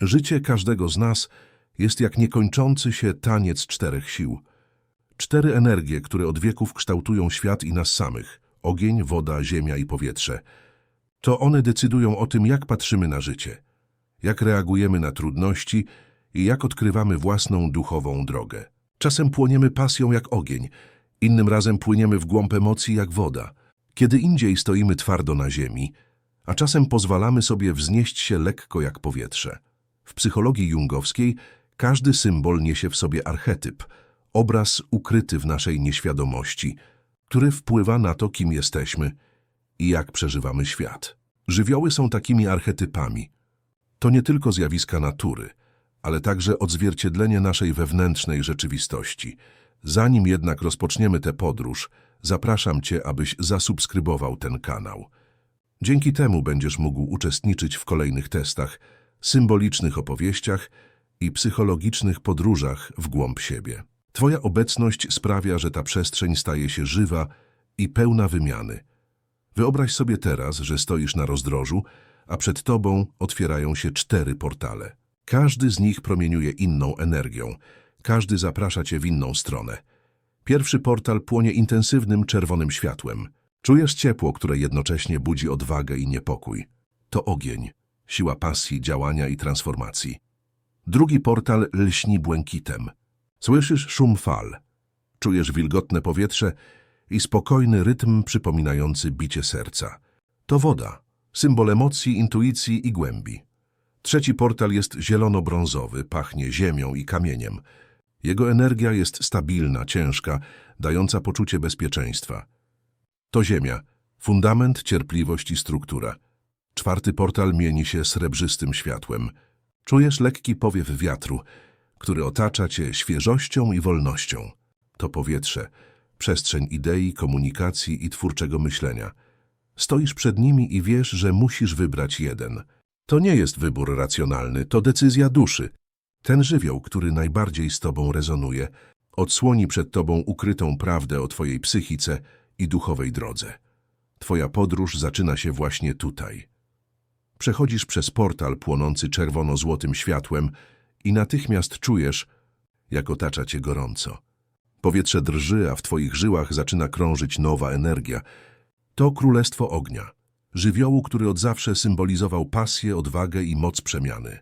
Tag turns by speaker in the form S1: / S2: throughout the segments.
S1: Życie każdego z nas jest jak niekończący się taniec czterech sił. Cztery energie, które od wieków kształtują świat i nas samych. Ogień, woda, ziemia i powietrze. To one decydują o tym, jak patrzymy na życie, jak reagujemy na trudności i jak odkrywamy własną duchową drogę. Czasem płoniemy pasją jak ogień, innym razem płyniemy w głąb emocji jak woda. Kiedy indziej stoimy twardo na ziemi, a czasem pozwalamy sobie wznieść się lekko jak powietrze. W psychologii jungowskiej każdy symbol niesie w sobie archetyp, obraz ukryty w naszej nieświadomości, który wpływa na to, kim jesteśmy i jak przeżywamy świat. Żywioły są takimi archetypami. To nie tylko zjawiska natury, ale także odzwierciedlenie naszej wewnętrznej rzeczywistości. Zanim jednak rozpoczniemy tę podróż, zapraszam Cię, abyś zasubskrybował ten kanał. Dzięki temu będziesz mógł uczestniczyć w kolejnych testach, symbolicznych opowieściach i psychologicznych podróżach w głąb siebie. Twoja obecność sprawia, że ta przestrzeń staje się żywa i pełna wymiany. Wyobraź sobie teraz, że stoisz na rozdrożu, a przed tobą otwierają się cztery portale. Każdy z nich promieniuje inną energią, każdy zaprasza cię w inną stronę. Pierwszy portal płonie intensywnym czerwonym światłem. Czujesz ciepło, które jednocześnie budzi odwagę i niepokój. To ogień, siła pasji, działania i transformacji. Drugi portal lśni błękitem. Słyszysz szum fal. Czujesz wilgotne powietrze i spokojny rytm przypominający bicie serca. To woda, symbol emocji, intuicji i głębi. Trzeci portal jest zielono-brązowy, pachnie ziemią i kamieniem. Jego energia jest stabilna, ciężka, dająca poczucie bezpieczeństwa. To ziemia, fundament, cierpliwość i struktura. Czwarty portal mieni się srebrzystym światłem. Czujesz lekki powiew wiatru, który otacza cię świeżością i wolnością. To powietrze, przestrzeń idei, komunikacji i twórczego myślenia. Stoisz przed nimi i wiesz, że musisz wybrać jeden. To nie jest wybór racjonalny, to decyzja duszy. Ten żywioł, który najbardziej z tobą rezonuje, odsłoni przed tobą ukrytą prawdę o twojej psychice i duchowej drodze. Twoja podróż zaczyna się właśnie tutaj. Przechodzisz przez portal płonący czerwono-złotym światłem i natychmiast czujesz, jak otacza cię gorąco. Powietrze drży, a w twoich żyłach zaczyna krążyć nowa energia. To królestwo ognia, żywiołu, który od zawsze symbolizował pasję, odwagę i moc przemiany.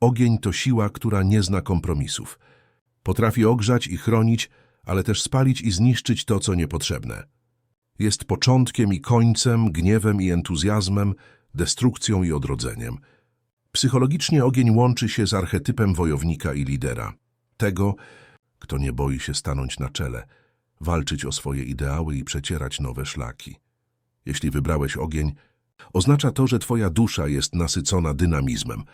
S1: Ogień to siła, która nie zna kompromisów. Potrafi ogrzać i chronić, ale też spalić i zniszczyć to, co niepotrzebne. Jest początkiem i końcem, gniewem i entuzjazmem, destrukcją i odrodzeniem. Psychologicznie ogień łączy się z archetypem wojownika i lidera. Tego, kto nie boi się stanąć na czele, walczyć o swoje ideały i przecierać nowe szlaki. Jeśli wybrałeś ogień, oznacza to, że twoja dusza jest nasycona dynamizmem.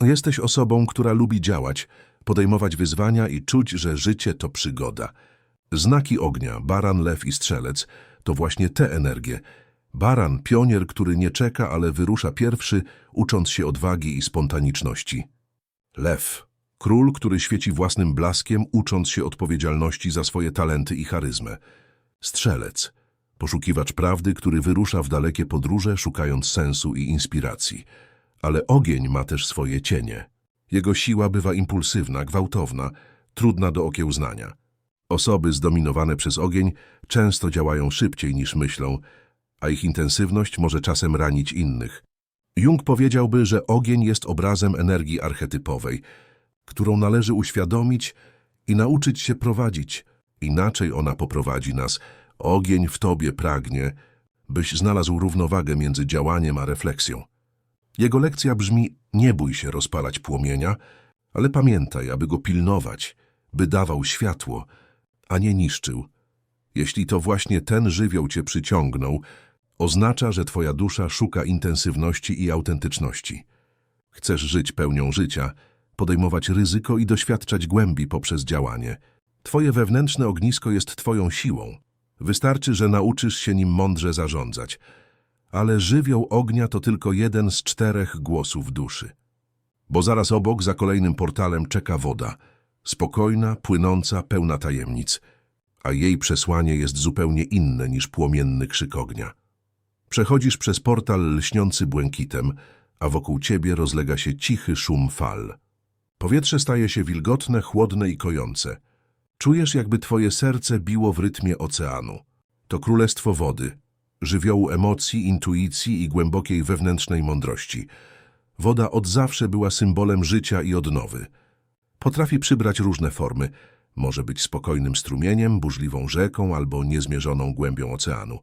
S1: Jesteś osobą, która lubi działać, podejmować wyzwania i czuć, że życie to przygoda. Znaki ognia, baran, lew i strzelec, to właśnie te energie. Baran, pionier, który nie czeka, ale wyrusza pierwszy, ucząc się odwagi i spontaniczności. Lew, król, który świeci własnym blaskiem, ucząc się odpowiedzialności za swoje talenty i charyzmę. Strzelec, poszukiwacz prawdy, który wyrusza w dalekie podróże, szukając sensu i inspiracji. Ale ogień ma też swoje cienie. Jego siła bywa impulsywna, gwałtowna, trudna do okiełznania. Osoby zdominowane przez ogień często działają szybciej niż myślą, a ich intensywność może czasem ranić innych. Jung powiedziałby, że ogień jest obrazem energii archetypowej, którą należy uświadomić i nauczyć się prowadzić. Inaczej ona poprowadzi nas. Ogień w tobie pragnie, byś znalazł równowagę między działaniem a refleksją. Jego lekcja brzmi, nie bój się rozpalać płomienia, ale pamiętaj, aby go pilnować, by dawał światło, a nie niszczył. Jeśli to właśnie ten żywioł cię przyciągnął, oznacza, że twoja dusza szuka intensywności i autentyczności. Chcesz żyć pełnią życia, podejmować ryzyko i doświadczać głębi poprzez działanie. Twoje wewnętrzne ognisko jest twoją siłą. Wystarczy, że nauczysz się nim mądrze zarządzać. Ale żywioł ognia to tylko jeden z czterech głosów duszy. Bo zaraz obok, za kolejnym portalem, czeka woda. Spokojna, płynąca, pełna tajemnic. A jej przesłanie jest zupełnie inne niż płomienny krzyk ognia. Przechodzisz przez portal lśniący błękitem, a wokół ciebie rozlega się cichy szum fal. Powietrze staje się wilgotne, chłodne i kojące. Czujesz, jakby twoje serce biło w rytmie oceanu. To królestwo wody, żywiołu emocji, intuicji i głębokiej wewnętrznej mądrości. Woda od zawsze była symbolem życia i odnowy. Potrafi przybrać różne formy. Może być spokojnym strumieniem, burzliwą rzeką albo niezmierzoną głębią oceanu.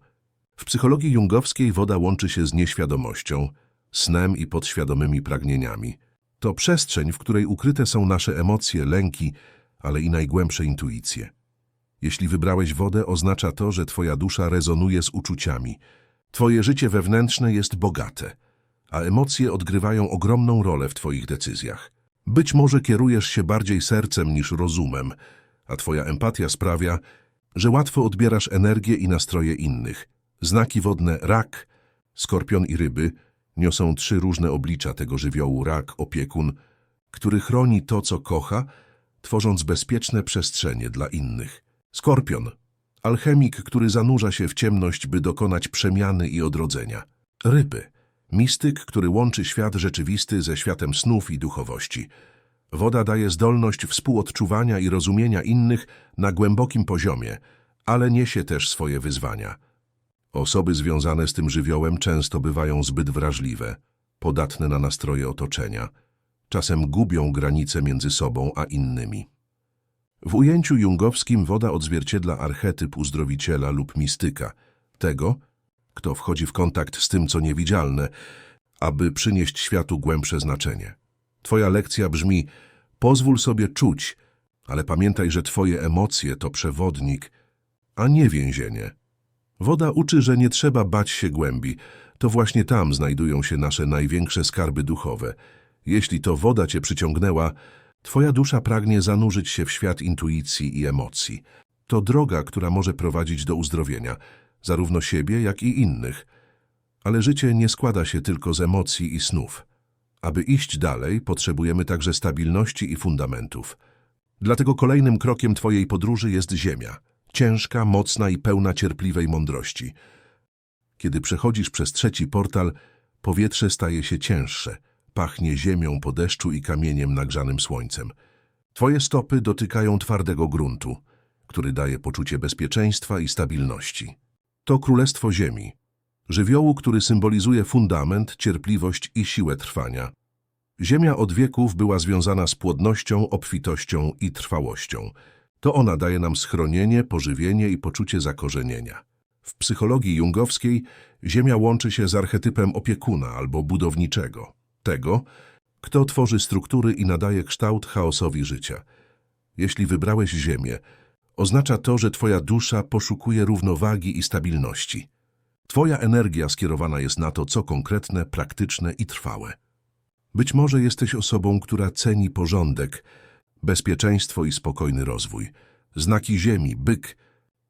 S1: W psychologii jungowskiej woda łączy się z nieświadomością, snem i podświadomymi pragnieniami. To przestrzeń, w której ukryte są nasze emocje, lęki, ale i najgłębsze intuicje. Jeśli wybrałeś wodę, oznacza to, że twoja dusza rezonuje z uczuciami. Twoje życie wewnętrzne jest bogate, a emocje odgrywają ogromną rolę w twoich decyzjach. Być może kierujesz się bardziej sercem niż rozumem, a twoja empatia sprawia, że łatwo odbierasz energię i nastroje innych. Znaki wodne rak, skorpion i ryby niosą trzy różne oblicza tego żywiołu rak, opiekun, który chroni to, co kocha, tworząc bezpieczne przestrzenie dla innych. Skorpion, alchemik, który zanurza się w ciemność, by dokonać przemiany i odrodzenia. Ryby, mistyk, który łączy świat rzeczywisty ze światem snów i duchowości. Woda daje zdolność współodczuwania i rozumienia innych na głębokim poziomie, ale niesie też swoje wyzwania. Osoby związane z tym żywiołem często bywają zbyt wrażliwe, podatne na nastroje otoczenia. Czasem gubią granice między sobą a innymi. W ujęciu jungowskim woda odzwierciedla archetyp uzdrowiciela lub mistyka, tego, kto wchodzi w kontakt z tym, co niewidzialne, aby przynieść światu głębsze znaczenie. Twoja lekcja brzmi, pozwól sobie czuć, ale pamiętaj, że twoje emocje to przewodnik, a nie więzienie. Woda uczy, że nie trzeba bać się głębi. To właśnie tam znajdują się nasze największe skarby duchowe. Jeśli to woda cię przyciągnęła, twoja dusza pragnie zanurzyć się w świat intuicji i emocji. To droga, która może prowadzić do uzdrowienia, zarówno siebie, jak i innych. Ale życie nie składa się tylko z emocji i snów. Aby iść dalej, potrzebujemy także stabilności i fundamentów. Dlatego kolejnym krokiem twojej podróży jest ziemia. Ciężka, mocna i pełna cierpliwej mądrości. Kiedy przechodzisz przez trzeci portal, powietrze staje się cięższe. Pachnie ziemią po deszczu i kamieniem nagrzanym słońcem. Twoje stopy dotykają twardego gruntu, który daje poczucie bezpieczeństwa i stabilności. To królestwo ziemi, żywiołu, który symbolizuje fundament, cierpliwość i siłę trwania. Ziemia od wieków była związana z płodnością, obfitością i trwałością. To ona daje nam schronienie, pożywienie i poczucie zakorzenienia. W psychologii jungowskiej Ziemia łączy się z archetypem opiekuna albo budowniczego, tego, kto tworzy struktury i nadaje kształt chaosowi życia. Jeśli wybrałeś Ziemię, oznacza to, że Twoja dusza poszukuje równowagi i stabilności. Twoja energia skierowana jest na to, co konkretne, praktyczne i trwałe. Być może jesteś osobą, która ceni porządek, bezpieczeństwo i spokojny rozwój. Znaki ziemi, byk,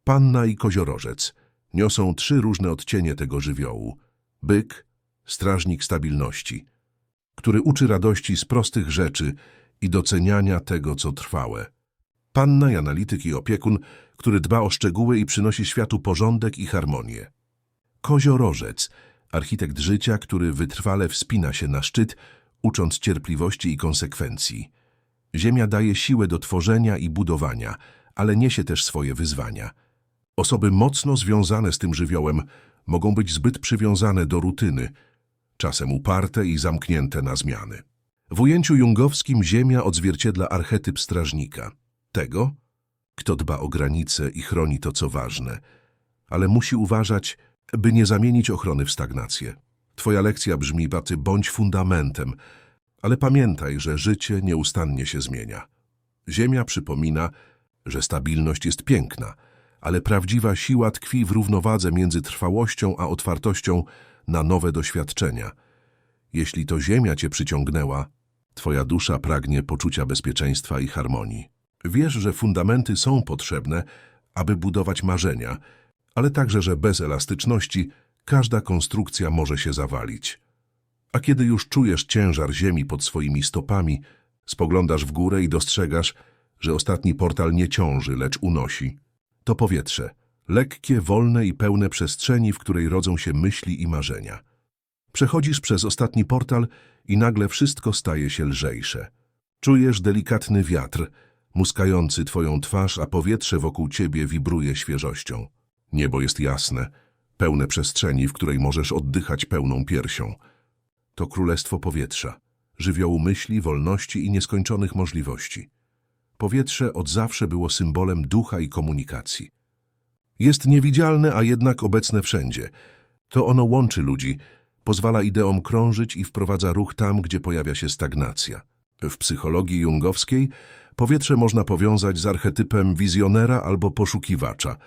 S1: panna i koziorożec niosą trzy różne odcienie tego żywiołu. Byk, strażnik stabilności, który uczy radości z prostych rzeczy i doceniania tego, co trwałe. Panna i analityk i opiekun, który dba o szczegóły i przynosi światu porządek i harmonię. Koziorożec, architekt życia, który wytrwale wspina się na szczyt, ucząc cierpliwości i konsekwencji. Ziemia daje siłę do tworzenia i budowania, ale niesie też swoje wyzwania. Osoby mocno związane z tym żywiołem mogą być zbyt przywiązane do rutyny, czasem uparte i zamknięte na zmiany. W ujęciu jungowskim Ziemia odzwierciedla archetyp strażnika, tego, kto dba o granice i chroni to, co ważne, ale musi uważać, by nie zamienić ochrony w stagnację. Twoja lekcja brzmi, Baty, bądź fundamentem, ale pamiętaj, że życie nieustannie się zmienia. Ziemia przypomina, że stabilność jest piękna, ale prawdziwa siła tkwi w równowadze między trwałością a otwartością na nowe doświadczenia. Jeśli to Ziemia cię przyciągnęła, twoja dusza pragnie poczucia bezpieczeństwa i harmonii. Wiesz, że fundamenty są potrzebne, aby budować marzenia, ale także, że bez elastyczności każda konstrukcja może się zawalić. A kiedy już czujesz ciężar ziemi pod swoimi stopami, spoglądasz w górę i dostrzegasz, że ostatni portal nie ciąży, lecz unosi. To powietrze, lekkie, wolne i pełne przestrzeni, w której rodzą się myśli i marzenia. Przechodzisz przez ostatni portal i nagle wszystko staje się lżejsze. Czujesz delikatny wiatr, muskający twoją twarz, a powietrze wokół ciebie wibruje świeżością. Niebo jest jasne, pełne przestrzeni, w której możesz oddychać pełną piersią. To królestwo powietrza, żywiołu myśli, wolności i nieskończonych możliwości. Powietrze od zawsze było symbolem ducha i komunikacji. Jest niewidzialne, a jednak obecne wszędzie. To ono łączy ludzi, pozwala ideom krążyć i wprowadza ruch tam, gdzie pojawia się stagnacja. W psychologii jungowskiej powietrze można powiązać z archetypem wizjonera albo poszukiwacza,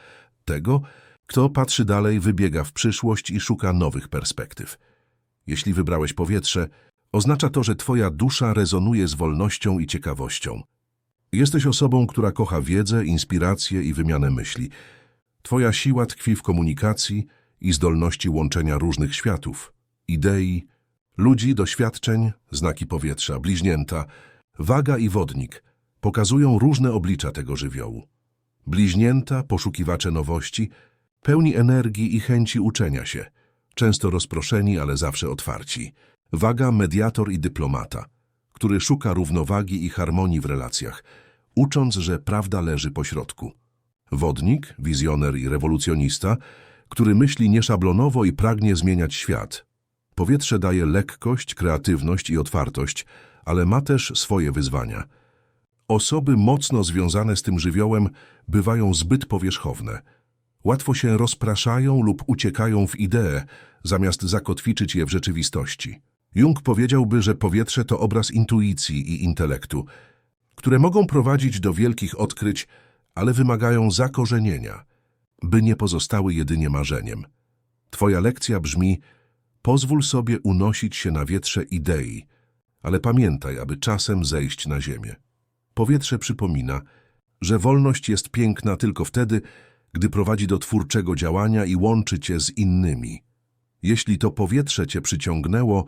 S1: tego, kto patrzy dalej, wybiega w przyszłość i szuka nowych perspektyw. Jeśli wybrałeś powietrze, oznacza to, że twoja dusza rezonuje z wolnością i ciekawością. Jesteś osobą, która kocha wiedzę, inspirację i wymianę myśli. Twoja siła tkwi w komunikacji i zdolności łączenia różnych światów, idei, ludzi, doświadczeń, znaki powietrza, bliźnięta, waga i wodnik pokazują różne oblicza tego żywiołu. Bliźnięta, poszukiwacze nowości, pełni energii i chęci uczenia się, często rozproszeni, ale zawsze otwarci. Waga, mediator i dyplomata, który szuka równowagi i harmonii w relacjach, ucząc, że prawda leży po środku. Wodnik, wizjoner i rewolucjonista, który myśli nieszablonowo i pragnie zmieniać świat. Powietrze daje lekkość, kreatywność i otwartość, ale ma też swoje wyzwania. Osoby mocno związane z tym żywiołem bywają zbyt powierzchowne. Łatwo się rozpraszają lub uciekają w idee, zamiast zakotwiczyć je w rzeczywistości. Jung powiedziałby, że powietrze to obraz intuicji i intelektu, które mogą prowadzić do wielkich odkryć, ale wymagają zakorzenienia, by nie pozostały jedynie marzeniem. Twoja lekcja brzmi: pozwól sobie unosić się na wietrze idei, ale pamiętaj, aby czasem zejść na ziemię. Powietrze przypomina, że wolność jest piękna tylko wtedy, gdy prowadzi do twórczego działania i łączy cię z innymi. Jeśli to powietrze cię przyciągnęło,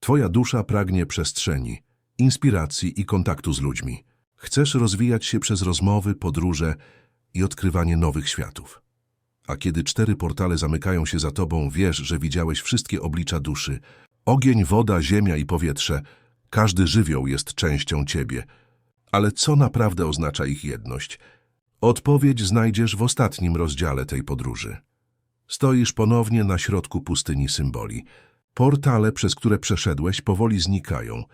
S1: twoja dusza pragnie przestrzeni, inspiracji i kontaktu z ludźmi. Chcesz rozwijać się przez rozmowy, podróże i odkrywanie nowych światów. A kiedy cztery portale zamykają się za tobą, wiesz, że widziałeś wszystkie oblicza duszy. Ogień, woda, ziemia i powietrze. Każdy żywioł jest częścią ciebie. Ale co naprawdę oznacza ich jedność? Odpowiedź znajdziesz w ostatnim rozdziale tej podróży. Stoisz ponownie na środku pustyni symboli. Portale, przez które przeszedłeś, powoli znikają,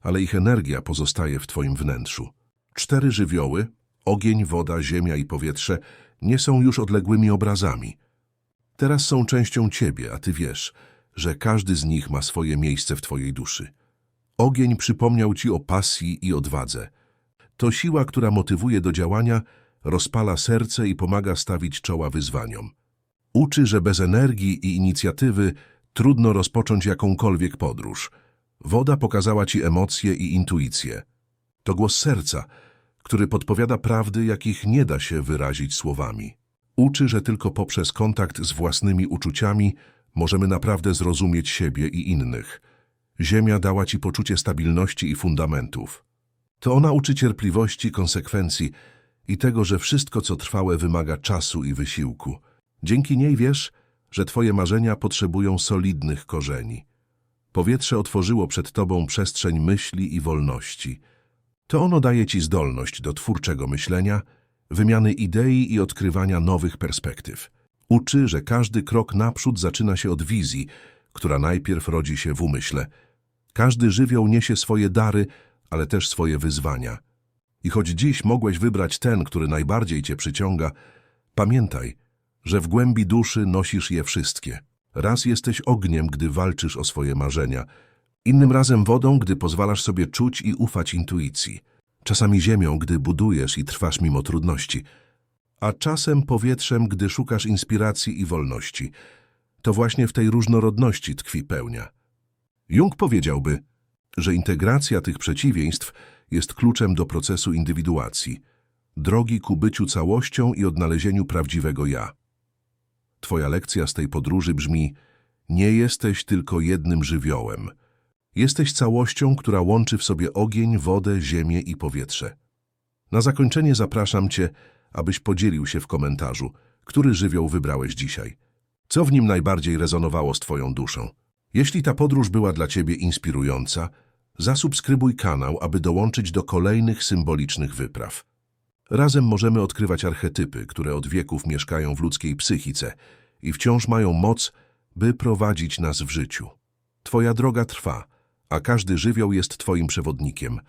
S1: ale ich energia pozostaje w twoim wnętrzu. Cztery żywioły, ogień, woda, ziemia i powietrze, nie są już odległymi obrazami. Teraz są częścią ciebie, a ty wiesz, że każdy z nich ma swoje miejsce w twojej duszy. Ogień przypomniał ci o pasji i odwadze. To siła, która motywuje do działania, rozpala serce i pomaga stawić czoła wyzwaniom. Uczy, że bez energii i inicjatywy trudno rozpocząć jakąkolwiek podróż. Woda pokazała ci emocje i intuicję. To głos serca, który podpowiada prawdy, jakich nie da się wyrazić słowami. Uczy, że tylko poprzez kontakt z własnymi uczuciami możemy naprawdę zrozumieć siebie i innych. Ziemia dała ci poczucie stabilności i fundamentów. To ona uczy cierpliwości, konsekwencji i tego, że wszystko, co trwałe, wymaga czasu i wysiłku. Dzięki niej wiesz, że twoje marzenia potrzebują solidnych korzeni. Powietrze otworzyło przed tobą przestrzeń myśli i wolności. To ono daje ci zdolność do twórczego myślenia, wymiany idei i odkrywania nowych perspektyw. Uczy, że każdy krok naprzód zaczyna się od wizji, która najpierw rodzi się w umyśle. Każdy żywioł niesie swoje dary, ale też swoje wyzwania. I choć dziś mogłeś wybrać ten, który najbardziej cię przyciąga, pamiętaj, że w głębi duszy nosisz je wszystkie. Raz jesteś ogniem, gdy walczysz o swoje marzenia, innym razem wodą, gdy pozwalasz sobie czuć i ufać intuicji, czasami ziemią, gdy budujesz i trwasz mimo trudności, a czasem powietrzem, gdy szukasz inspiracji i wolności. To właśnie w tej różnorodności tkwi pełnia. Jung powiedziałby, że integracja tych przeciwieństw jest kluczem do procesu indywiduacji, drogi ku byciu całością i odnalezieniu prawdziwego ja. Twoja lekcja z tej podróży brzmi: Nie jesteś tylko jednym żywiołem. Jesteś całością, która łączy w sobie ogień, wodę, ziemię i powietrze. Na zakończenie zapraszam Cię, abyś podzielił się w komentarzu, który żywioł wybrałeś dzisiaj. Co w nim najbardziej rezonowało z Twoją duszą? Jeśli ta podróż była dla Ciebie inspirująca, zasubskrybuj kanał, aby dołączyć do kolejnych symbolicznych wypraw. Razem możemy odkrywać archetypy, które od wieków mieszkają w ludzkiej psychice i wciąż mają moc, by prowadzić nas w życiu. Twoja droga trwa, a każdy żywioł jest Twoim przewodnikiem –